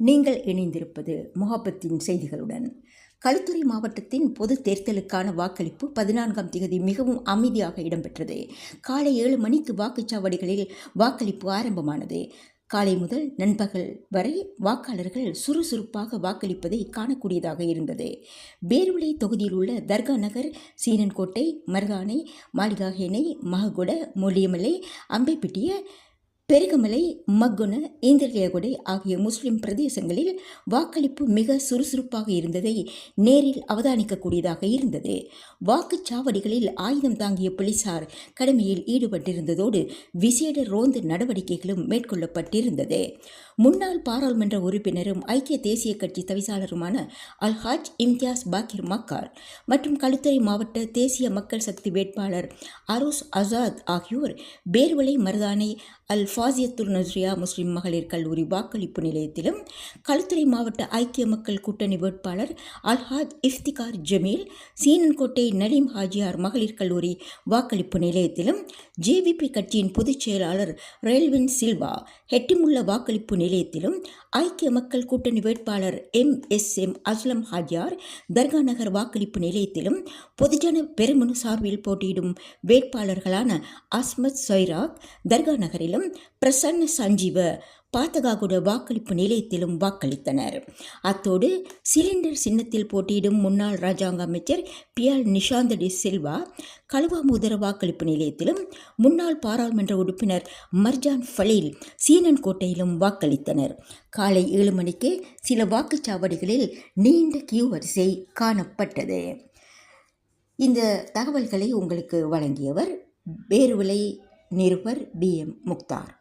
நீங்கள் இணைந்திருப்பது முகப்பத்தின் செய்திகளுடன். களுத்துறை மாவட்டத்தின் பொது தேர்தலுக்கான வாக்களிப்பு பதினான்காம் தேதி மிகவும் அமைதியாக இடம்பெற்றது. காலை ஏழு மணிக்கு வாக்குச்சாவடிகளில் வாக்களிப்பு ஆரம்பமானது. காலை முதல் நண்பகல் வரை வாக்காளர்கள் சுறுசுறுப்பாக வாக்களிப்பதை காணக்கூடியதாக இருந்தது. பேருளை தொகுதியில் உள்ள தர்கா நகர் சீனன்கோட்டை மருதானை மாளிகாகேனை மககுட மொழியமலை அம்பைப்பிட்டிய பெருகமலை மக்குன இந்திரியகுடை ஆகிய முஸ்லிம் பிரதேசங்களில் வாக்களிப்பு மிக சுறுசுறுப்பாக இருந்ததை நேரில் அவதானிக்கக்கூடியதாக இருந்தது. வாக்குச்சாவடிகளில் ஆயுதம் தாங்கிய போலீசார் கடமையில் ஈடுபட்டிருந்ததோடு விசேட ரோந்து நடவடிக்கைகளும் மேற்கொள்ளப்பட்டிருந்தது. முன்னாள் பாராளுமன்ற உறுப்பினரும் ஐக்கிய தேசிய கட்சி தவிசாளருமான அல்ஹாஜ் இம்தியாஸ் பாக்கிர் மக்கார் மற்றும் களுத்துறை மாவட்ட தேசிய மக்கள் சக்தி வேட்பாளர் அரோஸ் அசாத் ஆகியோர் பேர்வலை மருதானை அல் ஃபாசியத்துர் நஸ்ரியா முஸ்லிம் மகளிர் கல்லூரி வாக்களிப்பு நிலையத்திலும் களுத்துறை மாவட்ட ஐக்கிய மக்கள் கூட்டணி வேட்பாளர் அல்ஹாஜ் இஃப்திகார் ஜமீல் சீனன்கோட்டை நலீம் ஹாஜியார் மகளிர் கல்லூரி வாக்களிப்பு நிலையத்திலும் ஜேவிபி கட்சியின் பொதுச் செயலாளர் ரயில்வின் சில்வா ஹெட்டிமுள்ள வாக்களிப்பு நிலையத்திலும் ஐக்கிய மக்கள் கூட்டணி வேட்பாளர் M S M Aslam Hajiyar Darga Nagar வாக்களிப்பு நிலையத்திலும் பொதுஜன பெருமனு சார்பில் போட்டியிடும் வேட்பாளர்களான அஸ்மத் சைராக் தர்கா நகரிலும் பிரசன்ன சஞ்சீவ பாத்தகாகுட வாக்களிப்பு நிலையத்திலும் வாக்களித்தனர். அத்தோடு சிலிண்டர் சின்னத்தில் போட்டியிடும் முன்னாள் ராஜாங்க அமைச்சர் பியால் நிஷாந்த டி சில்வா கழுவாமுதர வாக்களிப்பு நிலையத்திலும் முன்னாள் பாராளுமன்ற உறுப்பினர் மர்ஜான் ஃபலீல் சீனன் கோட்டையிலும் வாக்களித்தனர். காலை ஏழு மணிக்கு சில வாக்குச்சாவடிகளில் நீண்ட கியூ வரிசை காணப்பட்டது. இந்த தகவல்களை உங்களுக்கு வழங்கியவர் வேறுவிலை நிருபர் பி எம் முக்தார்.